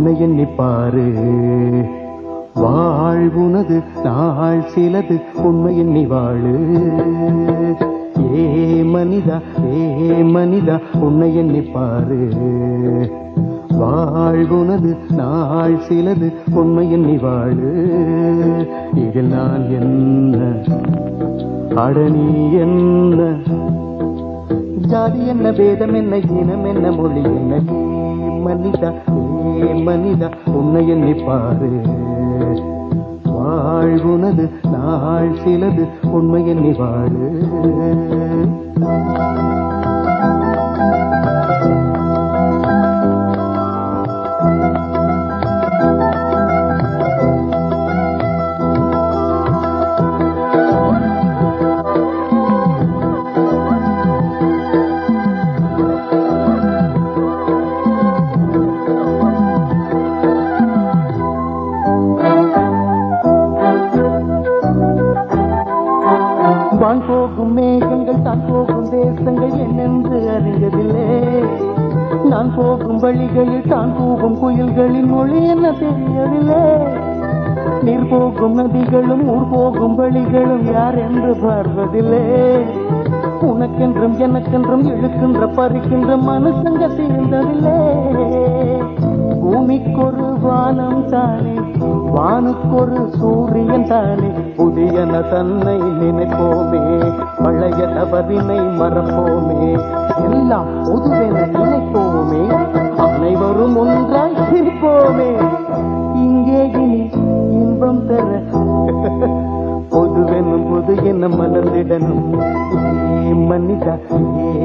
உன்னை எண்ணிப்பாரு. வாழ்வுனது நாள் சிலது உண்மை எண்ணி வாழு. ஏ மனிதா ஏ மனிதா உன்னை எண்ணிப்பாரு. வாழ்வுனது நாள் சிலது உண்மை எண்ணி வாழு. இதில் நான் என்ன? அடனி என்ன? ஜாதி என்ன பேதம் என்ன இனம் என்ன மொழி என்ன? மனிதா மனிதா உன்னை எண்ணி பாரு. வாழ்வுனது நாள் சிலது உண்மை எண்ணி வாழு. என்னென்று நான் போகும் வழிகளில் தான் போகும் குயில்களின் மொழி என்ன தெரியவில்லை. நீர் போகும் நதிகளும் ஊர் போகும் வழிகளும் யார் என்று பார்வதில்லை. உனக்கென்றும் எனக்கென்றும் இழுக்கின்ற பறிக்கின்ற மனுஷங்க தீர்ந்ததில்லை. பூமிக்கொரு வானம் தானே வானுக்கொரு சூரியன் தானே புதியன தன்னை நினைப்போம். ஒன்றாய் இங்கே இனி இன்பம் தர பொதுவெனும் பொது என்ன மலர்ந்திடனும். ஏ மனிதா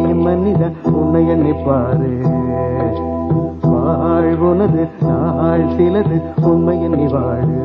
ஏ மனிதா உன்னை எண்ணிப்பாரு வாழ்வுனது நாள் சிலது உண்மை எண்ணி வாழு.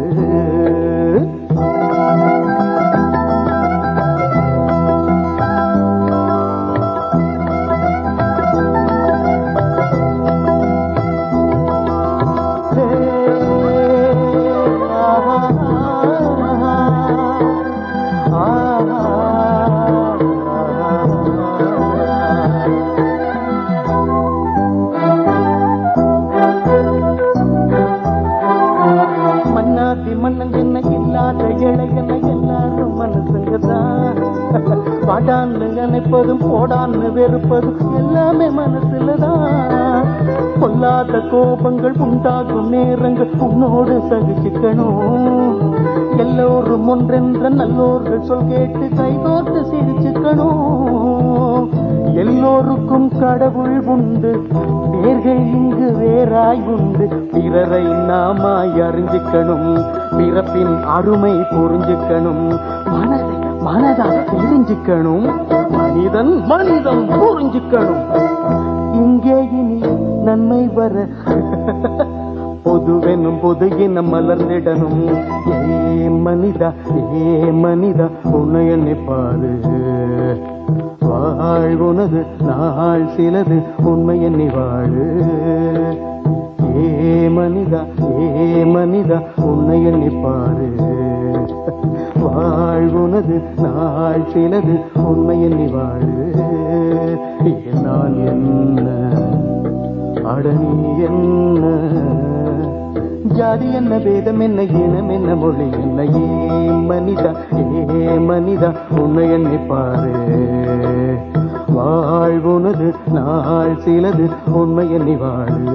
மன்னாதி மன்னன் என்ன இல்லாத இளையன எல்லாரும் மனசுங்கதான் பாடான்னு நினைப்பதும் போடான்னு வெறுப்பதும் எல்லாமே மனசுலதான் பொல்லாத கோபங்கள் உண்டாகும் நேரங்கள் உன்னோடு சகிச்சுக்கணும் எல்லோரும் ஒன்றென்ற நல்லோர்கள் சொல் கேட்டு கைகோர்த்து சிரிச்சுக்கணும் எல்லோருக்கும் கடவுள் உண்டு. பேர்கள் இங்கு வேறாய் உண்டு. பிறரை நாமாய் அறிஞ்சிக்கணும். பிறப்பின் அருமை புரிஞ்சுக்கணும். மனதை மனதா தெரிஞ்சுக்கணும். மனிதன் மனிதன் புரிஞ்சுக்கணும். இங்கே இனி நன்மை வர பொதுவெனும் பொது இனம் மலர்ந்திடணும். ஏ மனிதா ஏ மனிதா உன்னை என்னை பாரு. வாழ்வுனது நாள் சிலது உண்மை எண்ணி வாழு. ஏ மனிதா ஏ மனிதா உன்னை எண்ணிப்பாரு வாழ்வுனது நாள் சிலது உண்மை எண்ணி வாழு. நான் என்ன? அடனி என்ன? ஜாதி என்ன வேதம் என்ன இனம் என்ன மொழி என்ன? ஏ மனிதா ஏ மனிதா உன்னை எண்ணிப்பாரு வாழ்வுனது நாள் சிலது உண்மை எண்ணி வாழு.